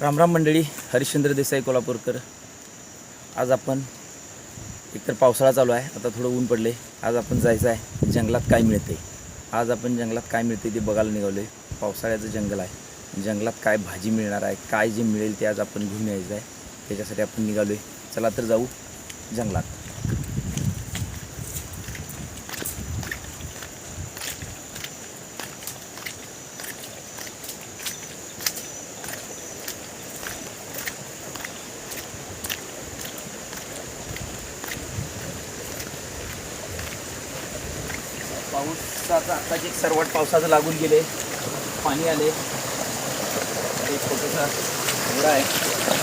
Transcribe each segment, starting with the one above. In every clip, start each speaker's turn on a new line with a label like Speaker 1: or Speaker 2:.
Speaker 1: रामराम मंडळी हरिश्चंद्र देसाई कोल्हापूरकर. आज आपण एकतर पावसाळा चालू आहे आता थोडं ऊन पडले आज आपण जायचं आहे जंगलात काय मिळते आज आपण जंगलात काय मिळते ते बघायला निघालो आहे पावसाळ्याचं जंगल आहे. जंगलात काय भाजी मिळणार आहे काय जे मिळेल ते आज आपण घेऊन यायचं आहे. त्याच्यासाठी आपण निघालो आहे चला तर जाऊ जंगलात. पावसाचं आत्ताच एक सर्वात पावसाचं लागून गेले पाणी आले. एक छोटंसं घोडा आहे.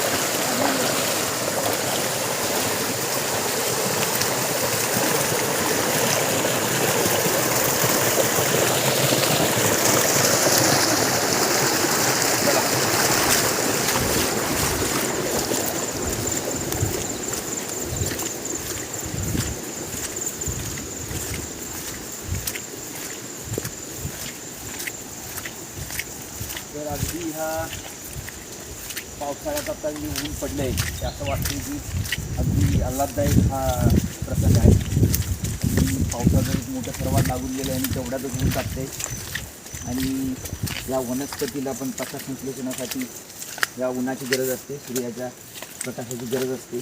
Speaker 1: आता पावसाळ्यात आता जे ऊन पडलं आहे ते असं वाटतं की अगदी आल्हाददायक हा प्रसंग आहे. आणि पावसाचं एक मोठं सर्वात लागून गेलं आणि तेवढ्यातच ऊन टाकते आणि या वनस्पतीला पण प्रकाश संश्लेषणासाठी या उन्हाची गरज असते सूर्याच्या प्रकाशाची गरज असते.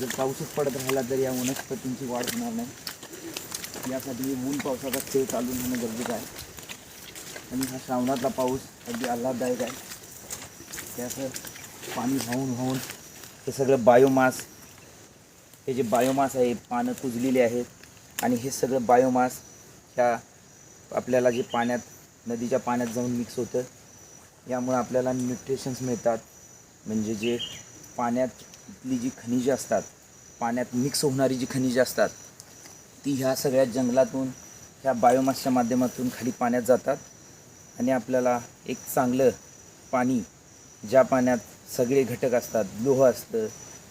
Speaker 1: जर पाऊसच पडत राहिला तर या वनस्पतींची वाढ होणार नाही. यासाठी ऊन पावसाचा खेळ चालू होणं गरजेचं आहे. आणि हा श्रावणातला पाऊस अगदी आल्हाददायक आहे. त्याचं पाणी वाहून वाहून हे सगळं बायोमास हे जे बायोमास आहे पानं कुजलेली आहेत. आणि हे सगळं बायोमास ह्या आपल्याला जे पाण्यात नदीच्या पाण्यात जाऊन मिक्स होतं यामुळे आपल्याला न्यूट्रिशन्स मिळतात. म्हणजे जे पाण्यातली जी खनिजे असतात पाण्यात मिक्स होणारी जी खनिजे असतात ती ह्या सगळ्या जंगलातून ह्या बायोमासच्या माध्यमातून खाली पाण्यात जातात. आणि आपल्याला एक चांगलं पाणी ज्या पाण्यात सगळे घटक असतात लोह असतं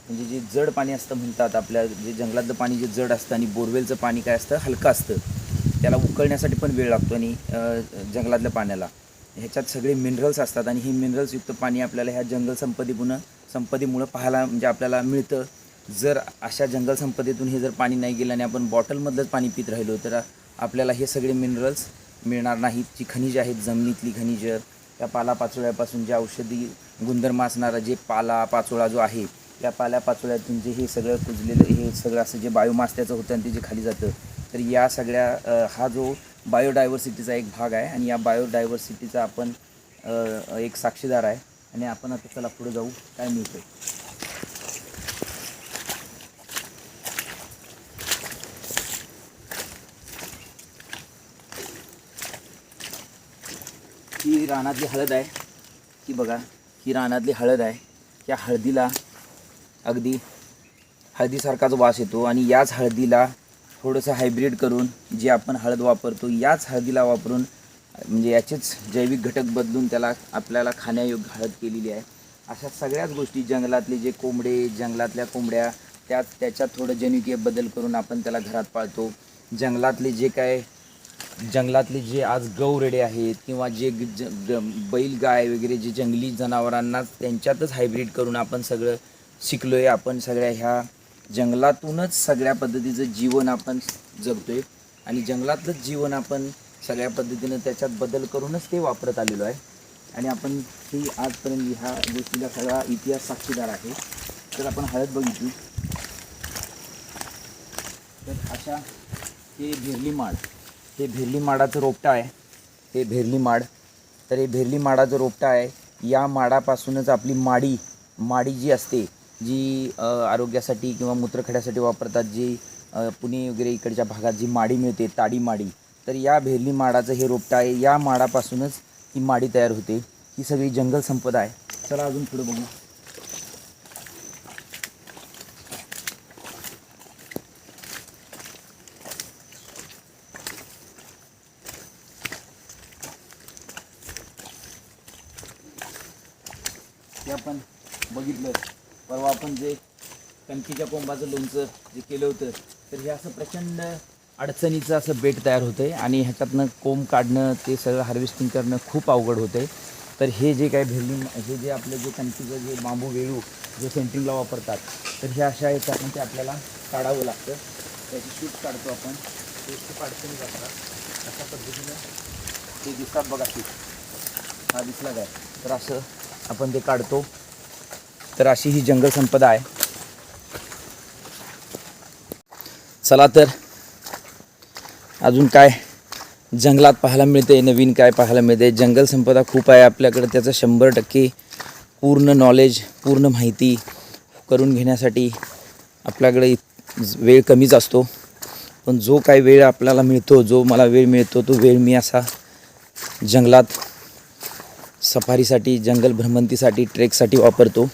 Speaker 1: म्हणजे जे जड पाणी असतं म्हणतात आपल्या जे जंगलातलं पाणी जे जड असतं आणि बोरवेलचं पाणी काय असतं हलकं असतं त्याला उकळण्यासाठी पण वेळ लागतो आणि जंगलातल्या पाण्याला. ह्याच्यात सगळे मिनरल्स असतात आणि हे मिनरल्सयुक्त पाणी आपल्याला ह्या जंगल संपदेमुळं संपत्तीमुळं पाहायला म्हणजे आपल्याला मिळतं. जर अशा जंगल संपत्तीतून हे जर पाणी नाही गेलं आणि आपण बॉटलमधलंच पाणी पित राहिलो तर आपल्याला हे सगळे मिनरल्स मिळणार नाहीत. जी खनिजे आहेत जमिनीतली खनिजं त्या पालापाचोळ्यापासून जे औषधी गुणधर्म असणारा जे पाला पाचोळा जो आहे त्या पाल्या पाचोळ्यातून जे हे सगळं कुजलेलं हे सगळं असं जे बायोमास त्याचं होतं आणि ते जे खाली जातं तर या सगळ्या हा जो बायोडायव्हर्सिटीचा एक भाग आहे आणि या बायोडायव्हर्सिटीचा आपण एक साक्षीदार आहे. आणि आपण आता चला पुढे जाऊ. काय मिळतं ही रानातली हळद आहे. ती बघा ही रानातली हळद आहे. या हळदीला अगदी हळदीसारखाच वास येतो आणि याच हळदीला थोडंसं हायब्रिड करून जे आपण हळद वापरतो याच हळदीला वापरून म्हणजे याचेच जैविक घटक बदलून त्याला आपल्याला खाण्यायोग्य हळद केलेली आहे. अशा सगळ्याच गोष्टी जंगलातले जे कोंबडे जंगलातल्या कोंबड्या त्यात त्याच्यात थोडं जनुकीय बदल करून आपण त्याला घरात पाळतो. जंगलातले जे काय जंगलातले जे आज गौरेडे आहेत किंवा जे ज बैल गाय वगैरे जे जंगली जनावरांना त्यांच्यातच हायब्रिड करून आपण सगळं शिकलो आहे आपण सगळ्या ह्या जंगलातूनच सगळ्या पद्धतीचं जीवन आपण जगतो आहे आणि जंगलातलंच जीवन आपण सगळ्या पद्धतीनं त्याच्यात बदल करूनच ते वापरत आलेलो आहे. आणि आपण ही आजपर्यंत ह्या गोष्टीला सगळा इतिहास साक्षीदार आहे. तर आपण हळद बघितली. तर अशा हे भिरली माळ. हे भेरली माडाचं रोपटं आहे. हे भेरली माड तर हे भेरली माडाचं रोपटं आहे. या माडापासूनच आपली माडी माडी जी असते जी आरोग्यासाठी किंवा मूत्रखड्यासाठी वापरतात जी पुणे वगैरे इकडच्या भागात जी माडी मिळते ताडी माडी तर या भेरली माडाचं हे रोपटं आहे. या माडापासूनच ही माडी तयार होते. ही सगळी जंगल संपदा आहे. चला अजून पुढे बघू ते आपण बघितलं परवा आपण जे कणकीच्या कोंबाचं लोणचं जे केलं होतं तर हे असं प्रचंड अडचणीचं असं बेट तयार होतं आहे आणि ह्याच्यातनं कोंब काढणं ते सगळं हार्वेस्टिंग करणं खूप अवघड होतं आहे तर हे जे काय भेल्डिंग हे जे आपलं जे कणकीचं जे बांबू वेळू जे सेंट्रिंगला वापरतात तर हे अशा याच्यातून ते आपल्याला काढावं लागतं. त्याची शूट काढतो आपण. ते खूप अडचणी जातात अशा पद्धतीनं ते दिसतात बघा शूट हा दिसला काय? तर असं आपण ते काढतो. तर अशी ही जंगल संपदा आहे. चला तर. अजून काय? जंगलात पाहायला मिळते नवीन काय पाहायला मिळते जंगल संपदा खूप आहे आपल्याकडे त्याचं शंभर टक्के पूर्ण नॉलेज पूर्ण माहिती करून घेण्यासाठी आपल्याकडे वेळ कमीच असतो. पण जो काय वेळ आपल्याला मिळतो जो मला वेळ मिळतो तो वेळ मी असा जंगलात सफारीसाठी जंगल भ्रमंतीसाठी ट्रेकसाठी वापरतो.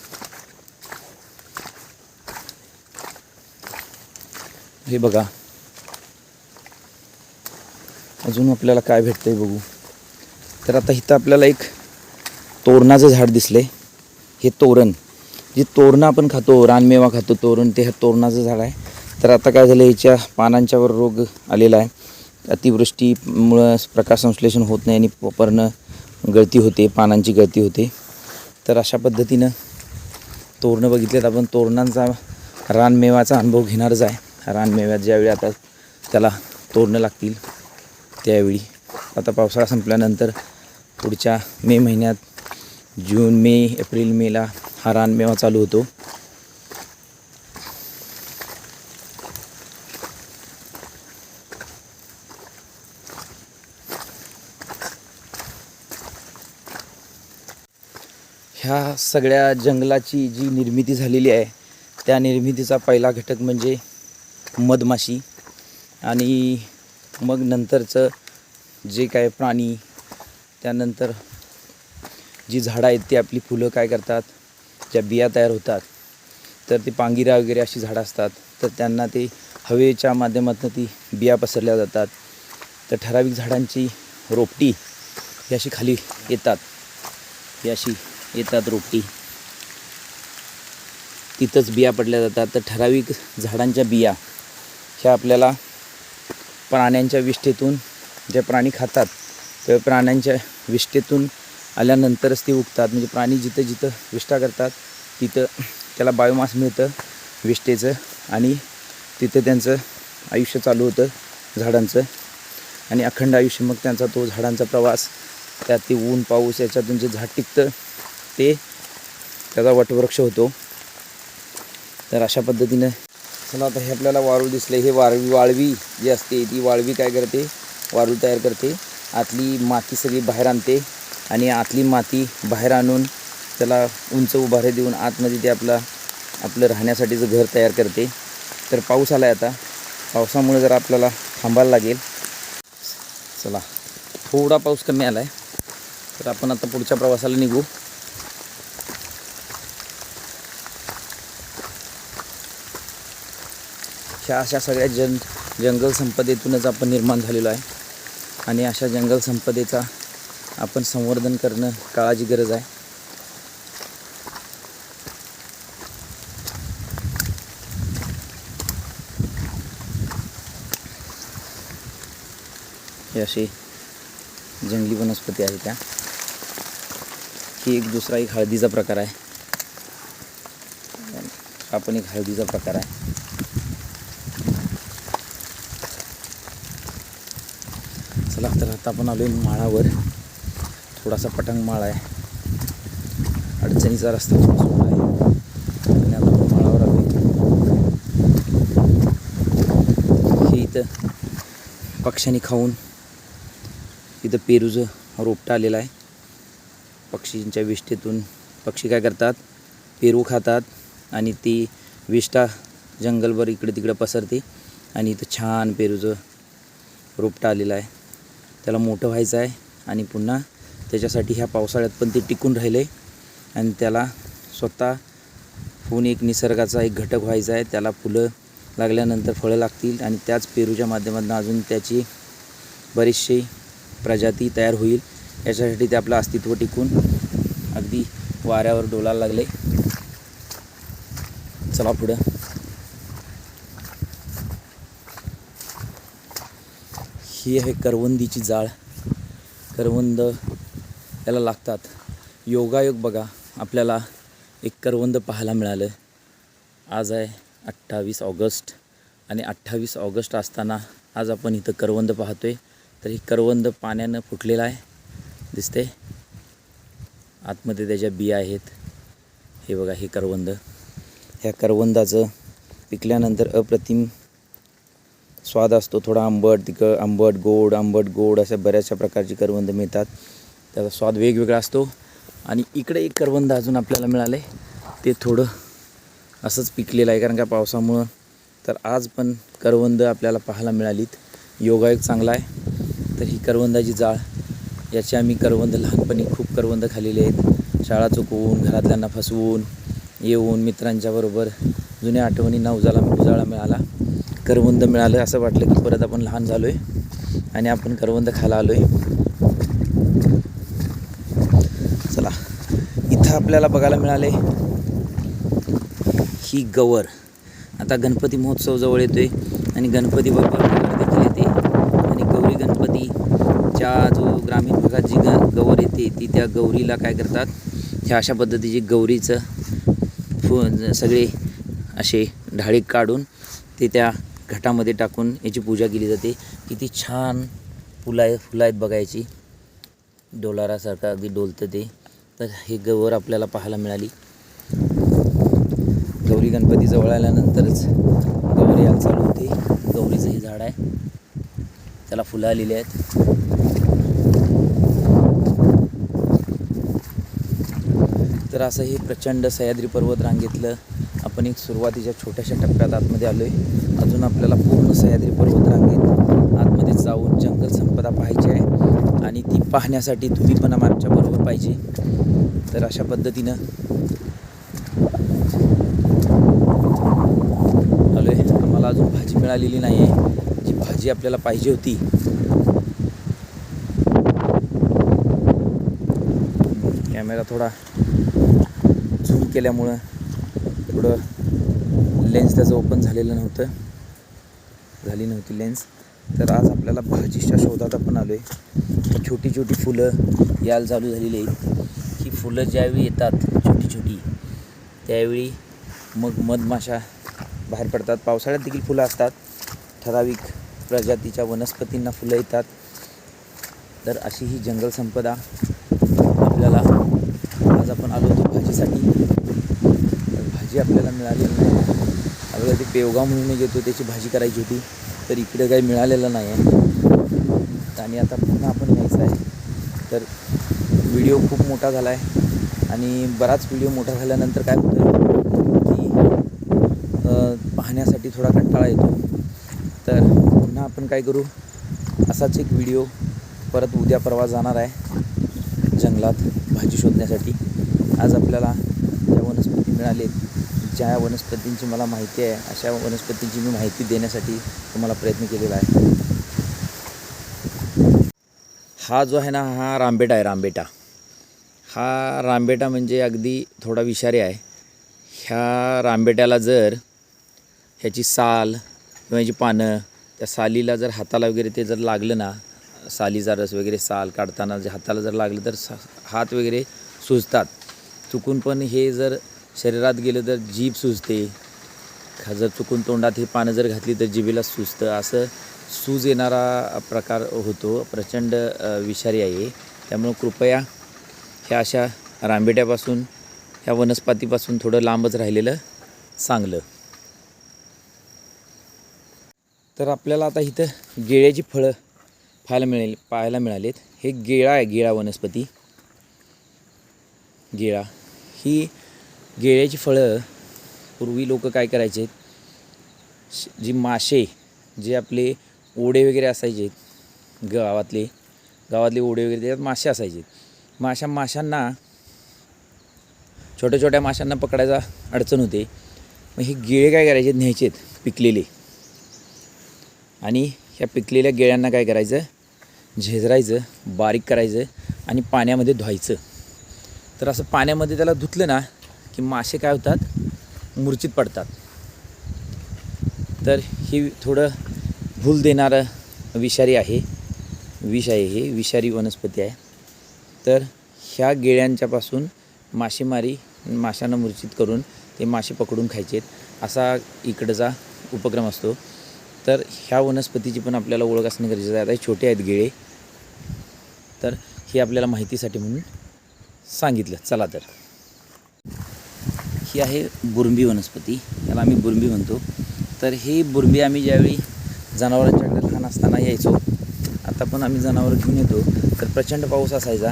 Speaker 1: हे बघा. अजून आपल्याला काय भेटतंय बघू. तर आता इथं आपल्याला एक तोरणाचं झाड दिसले हे तोरण. जे तोरणं आपण खातो रानमेवा खातो तोरण ते ह्या तोरणाचं झाड आहे. तर आता काय झालं याच्या पानांच्यावर रोग आलेला आहे. अतिवृष्टीमुळं प्रकाश संश्लेषण होत नाही आणि प- पर्ण गळती होते पानांची गळती होते. तर अशा पद्धतीनं तोरणं बघितलेत आपण. तोरणांचा रानमेवाचा अनुभव घेणारच आहे. रानमेव्यात ज्यावेळी आता त्याला तोरणं लागतील त्यावेळी. आता पावसाळा संपल्यानंतर पुढच्या मे महिन्यात जून मे एप्रिल मेला हा रानमेवा चालू होतो. ह्या सगळ्या जंगलाची जी निर्मिती झालेली आहे त्या निर्मितीचा पहिला घटक म्हणजे मधमाशी आणि मग नंतरचं जे काय प्राणी त्यानंतर जी झाडं आहेत ती आपली फुलं काय करतात ज्या बिया तयार होतात तर ती पांगिरा वगैरे अशी झाडं असतात तर त्यांना ते हवेच्या माध्यमातून ती बिया पसरल्या जातात. तर ठराविक झाडांची रोपटी ही अशी खाली येतात ही अशी येतात रोपटी. तिथंच बिया पडल्या जातात. तर ठराविक झाडांच्या बिया ह्या आपल्याला प्राण्यांच्या विष्ठेतून जे प्राणी खातात त्या प्राण्यांच्या विष्ठेतून आल्यानंतरच ते उगतात. म्हणजे प्राणी जिथं जिथं विष्ठा करतात तिथं त्याला बायोमास मिळतं विष्ठेचं आणि तिथं त्यांचं आयुष्य चालू होतं झाडांचं. आणि अखंड आयुष्य मग त्यांचा तो झाडांचा प्रवास त्यात ते ऊन पाऊस याच्यातून जे झाड टिकतं ते त्याचा वटवृक्ष होतो. तर अशा पद्धतीनं चला आता हे आपल्याला वाळू दिसले हे वाळवी वाळवी जी असते ती वाळवी काय करते? वाळू तयार करते. आतली माती सगळी बाहेर आणते आणि आतली माती बाहेर आणून त्याला उंच उभारे देऊन आतमध्ये ते आपला आपलं राहण्यासाठीचं घर तयार करते. तर पाऊस आला आहे आता. पावसामुळे जर आपल्याला थांबायला लागेल. चला थोडा पाऊस कमी आला आहे तर आपण आता पुढच्या प्रवासाला निघू. ह्या अशा सगळ्या जन जंगल संपदेतूनच आपण निर्माण झालेलो आहे. आणि अशा जंगल संपदेचा आपण संवर्धन करणं काळाची गरज आहे. हे अशी जंगली वनस्पती आहे त्या. ही एक दुसरा एक हळदीचा प्रकार आहे. आपण एक हळदीचा प्रकार आहे. चला तर आता आपण आलो माळावर. थोडासा पटंग माळ आहे. अडचणीचा रस्ता सोडला आहे. आणि आता आपण माळावर आलो हे इथं पक्ष्यांनी खाऊन इथं पेरूचं रोपटं आलेलं आहे. पक्षींच्या विष्ठेतून पक्षी काय करतात? पेरू खातात आणि ती विष्ठा जंगलभर इकडे तिकडे पसरते आणि इथं छान पेरूचं रोपटं आलेलं आहे. त्याला मोठं व्हायचं आहे आणि पुन्हा त्याच्यासाठी ह्या पावसाळ्यात पण ते टिकून राहिले. आणि त्याला स्वतः होऊन एक निसर्गाचा एक घटक व्हायचा आहे. त्याला फुलं लागल्यानंतर फळं लागतील आणि त्याच पेरूच्या माध्यमातून अजून त्याची बरीचशी प्रजाती तयार होईल. याच्यासाठी ते आपलं अस्तित्व टिकून अगदी वाऱ्यावर डोलायला लागले. चला पुढं. ही आहे करवंदीची जाळ. करवंद याला लागतात. योगायोग बघा आपल्याला एक करवंद पाहायला मिळालं. आज आहे अठ्ठावीस ऑगस्ट आणि अठ्ठावीस ऑगस्ट असताना आज आपण इथं करवंद पाहतोय. तर ही करवंद पाण्यानं फुटलेलं आहे. दिसते आतमध्ये त्याच्या बिया आहेत. हे बघा हे करवंद. ह्या करवंदाचं पिकल्यानंतर अप्रतिम स्वाद असतो थोडा आंबट तिक आंबट गोड आंबट गोड अशा बऱ्याचशा प्रकारची करवंद मिळतात. त्याचा स्वाद वेगवेगळा असतो. आणि इकडे एक करवंद अजून आपल्याला मिळाले ते थोडं असंच पिकलेलं आहे कारण का पावसामुळं. तर आज पण करवंद आपल्याला पाहायला मिळालीत. योगायोग चांगला आहे. तर ही करवंदाची जाळ याची आम्ही करवंद लहानपणी खूप करवंद खाल्लेले आहेत. शाळा चुकवून घरातल्यांना फसवून येऊन मित्रांच्याबरोबर जुन्या आठवणींना उजाला उजाळा मिळाला. करवंद मिळालं असं वाटलं की परत आपण लहान झालो आहे आणि आपण करवंद खायला आलो आहे चला इथं आपल्याला बघायला मिळाले ही गवर. आता गणपती महोत्सव जवळ येतोय आणि गणपती बाप्पा देखील येते आणि गौरी गणपतीच्या जो ग्रामीण भागात जी ग गवर येते ती त्या गौरीला काय करतात? ह्या अशा पद्धतीची गौरीचं फु सगळे असे ढाळी काढून ते त्या घटामध्ये टाकून याची पूजा केली जाते. किती छान फुलं आहे फुलं आहेत बघायची. डोलारासारखं अगदी डोलतं ते. तर हे गवर आपल्याला पाहायला मिळाली. गौरी गणपती जवळ आल्यानंतरच गौरी यायला चालू होते. गौरीचं हे झाड आहे. त्याला फुलं आलेली आहेत. तर असं हे प्रचंड सह्याद्री पर्वत रांगेतलं आपण एक सुरुवातीच्या छोट्याशा टप्प्यात आतमध्ये आलो आहे अजून आपल्याला पूर्ण सह्याद्री पर्वतरांगेत आतमध्ये जाऊन जंगल संपदा पाहायची आहे. आणि ती पाहण्यासाठी तुम्ही पण आमच्याबरोबर पाहिजे. तर अशा पद्धतीनं. आलो आहे आम्हाला अजून भाजी मिळालेली नाही आहे जी भाजी आपल्याला पाहिजे होती. कॅमेरा थोडा झूम केल्यामुळं थोडं लेन्स त्याचं ओपन झालेलं नव्हतं. झाली नव्हती लेन्स तर आज आपल्याला भाजीच्या शोधात आपण आलो आहे छोटी छोटी फुलं यायला चालू झालेली आहेत. ही फुलं ज्यावेळी येतात छोटी छोटी त्यावेळी मग मधमाशा बाहेर पडतात. पावसाळ्यात देखील फुलं असतात. ठराविक प्रजातीच्या वनस्पतींना फुलं येतात. तर अशी ही जंगल संपदा आपल्याला आज आपण आलो होतो भाजीसाठी. तर भाजी आपल्याला मिळाली नाही. आपल्याला ते पेवगाव म्हणून एक येतो त्याची भाजी करायची होती. तर इकडे काही मिळालेलं नाही आहे. आणि आता पुन्हा आपण यायचं आहे. तर व्हिडिओ खूप मोठा झाला आहे. आणि बराच व्हिडिओ मोठा झाल्यानंतर काय होतं की पाहण्यासाठी थोडा कंटाळा येतो. तर पुन्हा आपण काय करू? असाच एक व्हिडिओ परत उद्या परवा जाणार आहे. जंगलात भाजी शोधण्यासाठी. आज आपल्याला ज्या वनस्पती मिळालेत. ज्या वनस्पतींची मला माहिती आहे अशा वनस्पतींची मी माहिती देण्यासाठी तुम्हाला प्रयत्न केलेला आहे. हा जो आहे ना हा रांबेटा आहे रांबेटा हा रांबेटा म्हणजे अगदी थोडा विषारी आहे. ह्या रांबेट्याला जर ह्याची साल किंवा ह्याची पानं त्या सालीला जर हाताला वगैरे ते जर लागलं ना सालीचा रस वगैरे साल काढताना जे हाताला जर लागलं तर सा हात वगैरे सुजतात. चुकून पण हे जर शरीरात गेलं तर जीभ सुजते. खा- जर चुकून तोंडात हे पानं जर घातली तर जिभेला सुजतं. असं सूज येणारा प्रकार होतो. प्रचंड विषारी आहे. त्यामुळं कृपया ह्या अशा रांबेट्यापासून ह्या वनस्पतीपासून थोडं लांबच राहिलेलं चांगलं तर आपल्याला आता इथं गेळ्याची फळं पाहायला मिळेल पाहायला मिळालेत. हे गेळा आहे गेळा वनस्पती. गेळा. ही गेळ्याची फळं पूर्वी लोक काय करायचे? जी मासे जे आपले ओढे वगैरे असायचे गावातले गावातले ओढे वगैरे त्याच्यात मासे असायचे. माशा माशांना छोट्या छोट्या माशांना पकडायचा अडचण होते. मग हे गेळे काय करायचे? न्यायचेत पिकलेले. आणि ह्या पिकलेल्या गेळ्यांना काय करायचं? झेजरायचं बारीक करायचं आणि पाण्यामध्ये धुवायचं. तर असं पाण्यामध्ये त्याला धुतलं ना की मासे काय होतात? मूर्छित पडतात. तर ही थोडं भूल देणारं विषारी आहे. विष आहे हे विषारी वनस्पती आहे. तर ह्या गेळ्यांच्यापासून मासेमारी माशांना मूर्छित करून ते मासे पकडून खायचे असा इकडचा उपक्रम असतो. तर ह्या वनस्पतीची पण आपल्याला ओळख असणे गरजेचं आहे. आता छोटे आहेत गेळे. तर हे आपल्याला माहितीसाठी म्हणून सांगितलं. चला तर. ही आहे बुरंबी वनस्पती. याला आम्ही बुरंबी म्हणतो. तर ही बुरंबी आम्ही ज्यावेळी जनावरांच्याकडे लहान असताना यायचो आता पण आम्ही जनावरं घेऊन येतो. तर प्रचंड पाऊस असायचा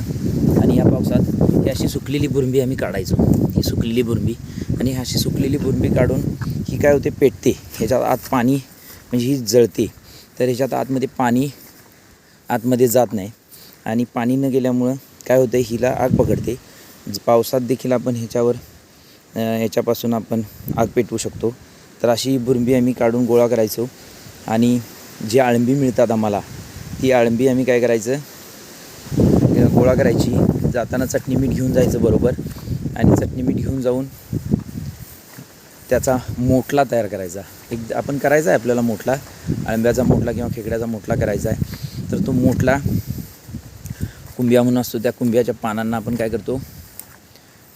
Speaker 1: आणि या पावसात ही अशी सुकलेली बुरंबी आम्ही काढायचो. ही सुकलेली बुरंबी आणि ही अशी सुकलेली बुरंबी काढून ही काय होते पेटते. ह्याच्यात आत पाणी म्हणजे ही जळते. तर ह्याच्यात आतमध्ये पाणी आतमध्ये जात नाही आणि पाणी न गेल्यामुळं काय होतं हिला आग पकडते. पावसात देखील आपण ह्याच्यावर याच्यापासून आपण आग पेटवू शकतो. तर अशी बुरंबी आम्ही काढून गोळा करायचो. आणि जी आळंबी मिळतात आम्हाला ती आळंबी आम्ही काय करायचं गोळा करायची. जाताना चटणी मीठ घेऊन जायचं बरोबर. आणि चटणी मीठ घेऊन जाऊन त्याचा मोठला तयार करायचा. एक आपण करायचा आहे आपल्याला मोठला आळंब्याचा मोठला किंवा खेकड्याचा मोठला करायचा आहे. तर तो मोठला कुंब्या म्हणून असतो. त्या कुंब्याच्या पानांना आपण काय करतो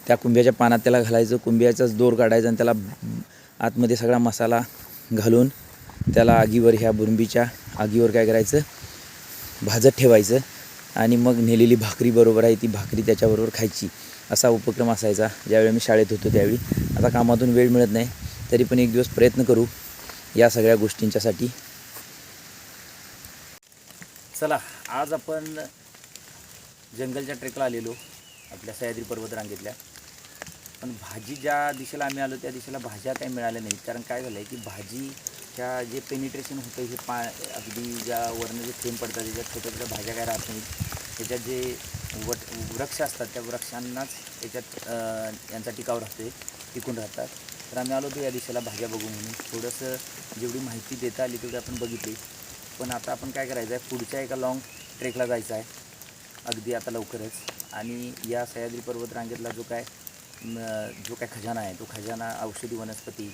Speaker 1: त्या कुंभ्याच्या पानात त्याला घालायचं. कुंभ्याचाच दोर काढायचा आणि त्याला आतमध्ये सगळा मसाला घालून त्याला आगीवर ह्या बुरंबीच्या आगीवर काय करायचं? भाजत ठेवायचं आणि मग नेलेली भाकरी बरोबर आहे ती भाकरी त्याच्याबरोबर खायची. असा उपक्रम असायचा. ज्यावेळी मी शाळेत होतो त्यावेळी. आता कामातून वेळ मिळत नाही. तरी पण एक दिवस प्रयत्न करू या सगळ्या गोष्टींच्यासाठी. चला आज आपण जंगलच्या ट्रेकला आलेलो. आपल्या सह्याद्री पर्वत रांगेतल्या पण भाजी ज्या दिशेला आम्ही आलो त्या दिशेला भाज्या काही मिळाल्या नाहीत. कारण काय झालं आहे की भाजीच्या जे पेनिट्रेशन होतं हे पा अगदी ज्या वरनं जे थेंब पडतात त्याच्यात छोट्या छोट्या भाज्या काय राहत नाहीत त्याच्यात जे वट वृक्ष असतात त्या वृक्षांनाच याच्यात यांचा टिकाव राहते टिकून राहतात. तर आम्ही आलो होतो या दिशेला भाज्या बघू म्हणून. थोडंसं जेवढी माहिती देता आली तेवढी आपण बघितली. पण आता आपण काय करायचं आहे पुढच्या एका लॉंग ट्रेकला जायचं आहे. अगदी आता लवकरच. आणि या सह्याद्री पर्वत रांगेतला जो काय जो काय खजाना आहे तो खजाना औषधी वनस्पती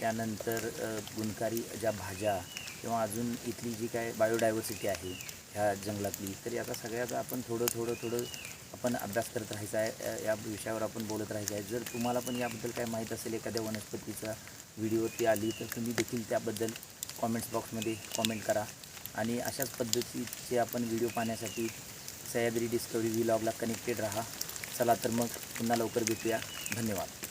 Speaker 1: त्यानंतर गुणकारी ज्या भाज्या किंवा अजून इथली जी काय बायोडायव्हर्सिटी आहे ह्या जंगलातली तर याचा सगळ्याचा आपण थोडं थोडं थोडं आपण अभ्यास करत राहायचा आहे या विषयावर आपण बोलत राहायचं आहे. जर तुम्हाला पण याबद्दल काय माहीत असेल एखाद्या वनस्पतीचा व्हिडिओ ती आली तर तुम्ही देखील त्याबद्दल कॉमेंट्स बॉक्समध्ये कॉमेंट करा. आणि अशाच पद्धतीचे आपण व्हिडिओ पाहण्यासाठी सह्याद्री डिस्कवरी व्लॉगला कनेक्टेड राहा. चला तर मग पुन्हा लवकर भेटूया. धन्यवाद.